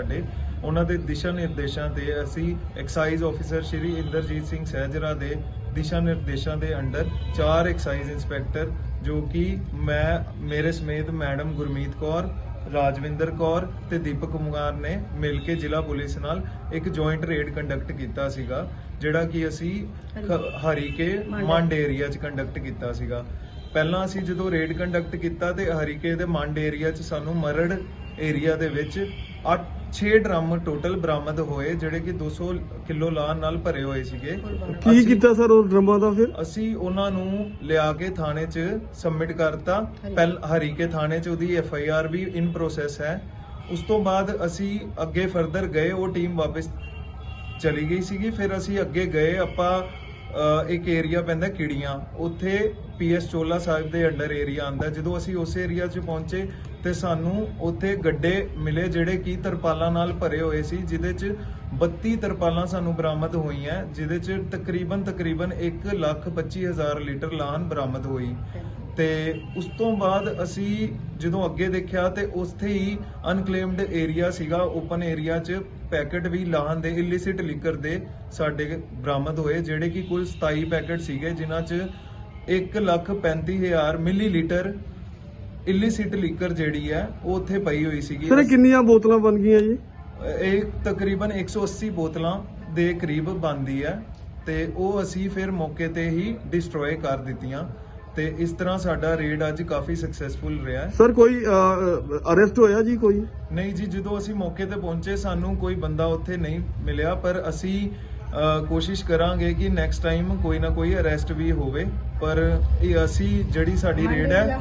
ਸਾਡੇ। ਉਹਨਾਂ ਦੇ ਦਿਸ਼ਾ ਨਿਰਦੇਸ਼ਾਂ ਤੇ ਅਸੀਂ ਐਕਸਾਈਜ਼ ਆਫੀਸਰ ਸ਼੍ਰੀ ਇੰਦਰਜੀਤ ਸਿੰਘ ਸਹਿਜਰਾ ਦੇ ਦਿਸ਼ਾ ਨਿਰਦੇਸ਼ਾਂ ਦੇ ਅੰਡਰ ਚਾਰ ਐਕਸਾਈਜ਼ ਇੰਸਪੈਕਟਰ ਜੋ ਕਿ ਮੈਂ ਮੇਰੇ ਸਮੇਤ ਮੈਡਮ ਗੁਰਮੀਤ ਕੌਰ ਰਾਜਵਿੰਦਰ ਕੌਰ ਤੇ ਦੀਪਕ ਕੁਮਾਰ ਨੇ ਮਿਲ ਕੇ ਜ਼ਿਲ੍ਹਾ ਪੁਲਿਸ ਨਾਲ ਇੱਕ ਜੁਆਇੰਟ ਰੇਡ ਕੰਡਕਟ ਕੀਤਾ ਸੀਗਾ ਜਿਹੜਾ ਕਿ ਅਸੀਂ ਹਰੀਕੇ ਮੰਡ ਏਰੀਆ 'ਚ ਕੰਡਕਟ ਕੀਤਾ ਸੀਗਾ। ਪਹਿਲਾਂ ਅਸੀਂ ਜਦੋਂ ਰੇਡ ਕੰਡਕਟ ਕੀਤਾ ਤੇ ਹਰੀਕੇ ਦੇ ਮੰਡ ਏਰੀਆ 'ਚ ਸਾਨੂੰ ਮਰੜ ਏਰੀਆ ਦੇ ਵਿੱਚ 8 6 ਡਰਮ ਟੋਟਲ ਬਰਾਮਦ ਹੋਏ ਜਿਹੜੇ ਕਿ 200 ਕਿਲੋ ਲਾਨ ਨਾਲ ਭਰੇ ਹੋਏ ਸੀਗੇ। ਕੀ ਕੀਤਾ ਸਰ ਉਹ ਡਰਮਾਂ ਦਾ ਫਿਰ? ਅਸੀਂ ਉਹਨਾਂ ਨੂੰ ਲਿਆ ਕੇ ਥਾਣੇ 'ਚ ਸਬਮਿਟ ਕਰਤਾ। ਪਹਿਲ ਹਰੀਕੇ ਥਾਣੇ 'ਚ ਉਹਦੀ ਐਫ ਆਈ ਆਰ ਵੀ ਇਨ ਪ੍ਰੋਸੈਸ ਹੈ। ਉਸ ਤੋਂ ਬਾਅਦ ਅਸੀਂ ਅੱਗੇ ਫਰਦਰ ਗਏ ਉਹ ਟੀਮ ਵਾਪਸ ਚਲੀ ਗਈ ਸੀਗੀ। ਫਿਰ ਅਸੀਂ ਅੱਗੇ ਗਏ ਆਪਾਂ ਅ, ਇੱਕ ਏਰੀਆ ਪੈਂਦਾ ਕਿੜੀਆਂ। ਉੱਥੇ ਪੀਐਸ ਚੋਲਾ ਸਾਹਿਬ ਦੇ ਅੰਡਰ ਏਰੀਆ ਆਂਦਾ ਜਦੋਂ ਅਸੀਂ ਉਸ ਏਰੀਆ 'ਚ ਪਹੁੰਚੇ ਤੇ ਸਾਨੂੰ ਉੱਥੇ ਗੱਡੇ ਮਿਲੇ ਜਿਹੜੇ ਕਿ ਤਰਪਾਲਾਂ ਨਾਲ ਭਰੇ ਹੋਏ ਸੀ, ਜਿਹਦੇ 'ਚ 32 ਤਰਪਾਲਾਂ ਸਾਨੂੰ ਬਰਾਮਦ ਹੋਈਆਂ, ਜਿਹਦੇ 'ਚ ਤਕਰੀਬਨ ਤਕਰੀਬਨ 1 ਲੱਖ 25 ਹਜ਼ਾਰ ਲੀਟਰ ਲਾਹਨ ਬਰਾਮਦ ਹੋਈ। ਤੇ ਉਸ ਤੋਂ ਬਾਅਦ ਅਸੀਂ ਜਦੋਂ ਅੱਗੇ ਦੇਖਿਆ ਤੇ ਉੱਥੇ ਹੀ ਅਨਕਲੇਮਡ ਏਰੀਆ ਸੀਗਾ ਓਪਨ ਏਰੀਆ 'ਚ ਪੈਕੇਟ ਵੀ ਲਾਹਨ ਦੇ ਇਲਿਸਿਟ ਲਿਕਰ ਦੇ ਸਾਡੇ ਬਰਾਮਦ ਹੋਏ, ਜਿਹੜੇ ਕਿ ਕੁੱਲ 27 ਪੈਕੇਟ ਸੀਗੇ, ਜਿਨ੍ਹਾਂ 'ਚ 1 ਲੱਖ 35 ਹਜ਼ਾਰ ਮਿਲੀਲੀਟਰ ਇਲਿਸਿਟ ਲਿਕਰ ਜਿਹੜੀ ਹੈ ਉਹ ਉੱਥੇ ਪਈ ਹੋਈ ਸੀਗੀ। ਸਰ ਇਹ ਕਿੰਨੀਆਂ ਬੋਤਲਾਂ ਬਣ ਗਈਆਂ ਜੀ? ਇਹ ਤਕਰੀਬਨ 180 ਬੋਤਲਾਂ ਦੇ ਕਰੀਬ ਬਣਦੀ ਹੈ ਤੇ ਉਹ ਅਸੀਂ ਫਿਰ ਮੌਕੇ ਤੇ ਹੀ ਡਿਸਟਰੋਏ ਕਰ ਦਿੱਤੀਆਂ। ਤੇ ਇਸ ਤਰ੍ਹਾਂ ਸਾਡਾ ਰੇਡ ਅੱਜ ਕਾਫੀ ਸਕਸੈਸਫੁਲ ਰਿਹਾ। ਹੈ ਸਰ ਕੋਈ ਅਰੈਸਟ ਹੋਇਆ ਜੀ ਕੋਈ? ਨਹੀਂ ਜੀ ਜਦੋਂ ਅਸੀਂ ਮੌਕੇ ਤੇ ਪਹੁੰਚੇ ਸਾਨੂੰ ਕੋਈ ਬੰਦਾ ਉੱਥੇ ਨਹੀਂ ਮਿਲਿਆ ਪਰ ਅਸੀਂ ਕੋਸ਼ਿਸ਼ ਕਰਾਂਗੇ ਕਿ ਨੈਕਸਟ ਟਾਈਮ ਕੋਈ ਨਾ ਕੋਈ ਅਰੈਸਟ ਵੀ ਹੋਵੇ ਪਰ ਇਹ ਅਸੀਂ ਜਿਹੜੀ ਸਾਡੀ ਰੇਡ ਹੈ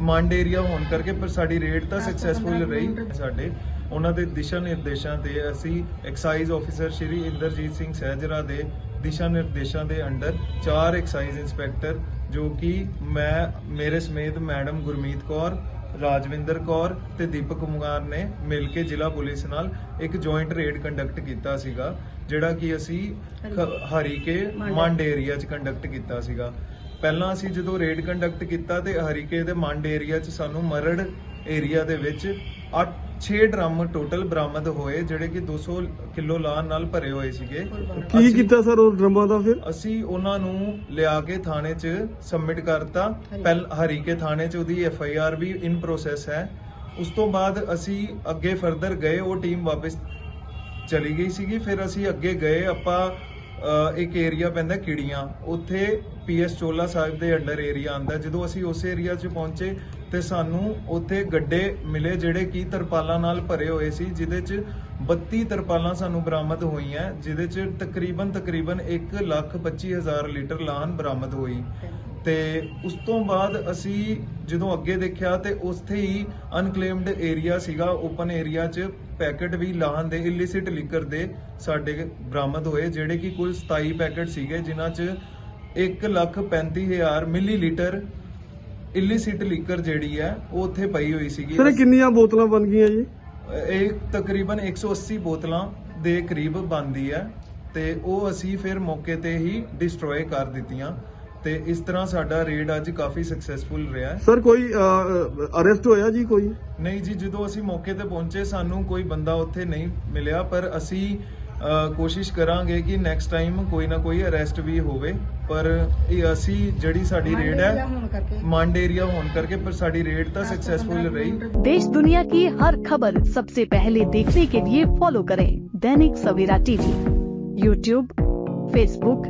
ਮੰਡ ਏਰੀਆ ਹੋਣ ਕਰਕੇ ਪਰ ਸਾਡੀ ਰੇਡ ਤਾਂ ਸਕਸੈਸਫੁਲ ਰਹੀ ਸਾਡੇ। ਉਹਨਾਂ ਦੇ ਦਿਸ਼ਾ ਨਿਰਦੇਸ਼ਾਂ ਤੇ ਅਸੀਂ ਐਕਸਾਈਜ਼ ਆਫੀਸਰ ਸ਼੍ਰੀ ਇੰਦਰਜੀਤ ਸਿੰਘ ਸਹਿਜਰਾ ਦੇ ਦਿਸ਼ਾ ਨਿਰਦੇਸ਼ਾਂ ਦੇ ਅੰਡਰ ਚਾਰ ਐਕਸਾਈਜ਼ ਇੰਸਪੈਕਟਰ ਜੋ ਕਿ ਮੈਂ ਮੇਰੇ ਸਮੇਤ ਮੈਡਮ ਗੁਰਮੀਤ ਕੌਰ ਰਾਜਵਿੰਦਰ ਕੌਰ ਤੇ ਦੀਪਕ ਕੁਮਾਰ ਨੇ ਮਿਲ ਕੇ ਜ਼ਿਲ੍ਹਾ ਪੁਲਿਸ ਨਾਲ ਇੱਕ ਜੁਆਇੰਟ ਰੇਡ ਕੰਡਕਟ ਕੀਤਾ ਸੀਗਾ ਜਿਹੜਾ ਕਿ ਅਸੀਂ ਖ- ਹਰੀਕੇ ਮੰਡ। ਏਰੀਆ 'ਚ ਕੰਡਕਟ ਕੀਤਾ ਸੀਗਾ। ਪਹਿਲਾਂ ਅਸੀਂ ਜਦੋਂ ਰੇਡ ਕੰਡਕਟ ਕੀਤਾ ਤੇ ਹਰੀਕੇ ਦੇ ਮੰਡ ਏਰੀਆ 'ਚ ਸਾਨੂੰ ਮਰੜ ਏਰੀਆ ਦੇ ਵਿੱਚ 8 6 ਡਰਮ ਟੋਟਲ ਬਰਾਮਦ ਹੋਏ ਜਿਹੜੇ ਕਿ 200 ਕਿਲੋ ਲਾਨ ਨਾਲ ਭਰੇ ਹੋਏ ਸੀਗੇ। ਕੀ ਕੀਤਾ ਸਰ ਉਹ ਡਰਮਾਂ ਦਾ ਫਿਰ? ਅਸੀਂ ਉਹਨਾਂ ਨੂੰ ਲਿਆ ਕੇ ਥਾਣੇ 'ਚ ਸਬਮਿਟ ਕਰਤਾ। ਪਹਿਲ ਹਰੀਕੇ ਥਾਣੇ 'ਚ ਉਹਦੀ ਐਫ ਆਈ ਆਰ ਵੀ ਇਨ ਪ੍ਰੋਸੈਸ ਹੈ। ਉਸ ਤੋਂ ਬਾਅਦ ਅਸੀਂ ਅੱਗੇ ਫਰਦਰ ਗਏ ਉਹ ਟੀਮ ਵਾਪਸ ਚਲੀ ਗਈ ਸੀਗੀ। ਫਿਰ ਅਸੀਂ ਅੱਗੇ ਗਏ ਆਪਾਂ ਇੱਕ ਏਰੀਆ ਪੈਂਦਾ ਕਿੜੀਆਂ। ਉੱਥੇ ਪੀਐਸ ਚੋਲਾ ਸਾਹਿਬ ਦੇ ਅੰਡਰ ਏਰੀਆ ਆਂਦਾ ਜਦੋਂ ਅਸੀਂ ਉਸ ਏਰੀਆ 'ਚ ਪਹੁੰਚੇ ਤੇ ਸਾਨੂੰ ਉੱਥੇ ਗੱਡੇ ਮਿਲੇ ਜਿਹੜੇ ਕਿ ਤਰਪਾਲਾਂ ਨਾਲ ਭਰੇ ਹੋਏ ਸੀ, ਜਿਹਦੇ 'ਚ 32 ਤਰਪਾਲਾਂ ਸਾਨੂੰ ਬਰਾਮਦ ਹੋਈਆਂ, ਜਿਹਦੇ 'ਚ ਤਕਰੀਬਨ ਤਕਰੀਬਨ 1 ਲੱਖ 25 ਹਜ਼ਾਰ ਲੀਟਰ ਲਾਹਨ ਬਰਾਮਦ ਹੋਈ। ਤੇ ਉਸ ਤੋਂ ਬਾਅਦ ਅਸੀਂ ਜਦੋਂ ਅੱਗੇ ਦੇਖਿਆ ਤੇ ਉੱਥੇ ਹੀ ਅਨਕਲੇਮਡ ਏਰੀਆ ਸੀਗਾ ਓਪਨ ਏਰੀਆ 'ਚ ਪੈਕੇਟ ਵੀ ਲਾਹਨ ਦੇ ਇਲਿਸਿਟ ਲਿਕਰ ਦੇ ਸਾਡੇ ਬਰਾਮਦ ਹੋਏ ਜਿਹੜੇ ਕਿ ਕੁੱਲ 27 ਪੈਕੇਟ ਸੀਗੇ ਜਿਨ੍ਹਾਂ 'ਚ 1 ਲੱਖ 35 ਹਜ਼ਾਰ ਮਿਲੀਲੀਟਰ ਇਲਿਸਿਟ ਲਿਕਰ ਜਿਹੜੀ ਹੈ ਉਹ ਉੱਥੇ ਪਈ ਹੋਈ ਸੀਗੀ। ਸਰ ਇਹ ਕਿੰਨੀਆਂ ਬੋਤਲਾਂ ਬਣ ਗਈਆਂ ਜੀ? ਇਹ ਤਕਰੀਬਨ 180 ਬੋਤਲਾਂ ਦੇ ਕਰੀਬ ਬਣਦੀ ਹੈ ਤੇ ਉਹ ਅਸੀਂ ਫਿਰ ਮੌਕੇ ਤੇ ਹੀ ਡਿਸਟਰੋਏ ਕਰ ਦਿੱਤੀਆਂ। ਤੇ ਇਸ ਤਰ੍ਹਾਂ ਸਾਡਾ ਰੇਡ ਅੱਜ ਕਾਫੀ ਸਕਸੈਸਫੁਲ ਰਿਹਾ ਹੈ ਸਰ ਕੋਈ ਅਰੈਸਟ ਹੋਇਆ ਜੀ ਕੋਈ ਨਹੀਂ ਜੀ ਜਦੋਂ ਅਸੀਂ ਮੌਕੇ ਤੇ ਪਹੁੰਚੇ ਸਾਨੂੰ ਕੋਈ ਬੰਦਾ ਉੱਥੇ ਨਹੀਂ ਮਿਲਿਆ ਪਰ ਅਸੀਂ ਅ, ਕੋਸ਼ਿਸ਼ ਕਰਾਂਗੇ ਕਿ ਨੈਕਸਟ ਟਾਈਮ ਕੋਈ ਨਾ ਕੋਈ ਅਰੈਸਟ ਵੀ ਹੋਵੇ ਪਰ ਇਹ ਅਸੀਂ ਜਿਹੜੀ ਸਾਡੀ ਰੇਡ ਹੈ ਮੰਡ ਏਰੀਆ ਹੋਣ ਕਰਕੇ ਪਰ ਸਾਡੀ ਰੇਡ ਤਾਂ ਸਕਸੈਸਫੁਲ ਰਹੀ देश दुनिया की हर खबर सबसे पहले देखने के लिए फॉलो करें Dainik Savera TV YouTube Facebook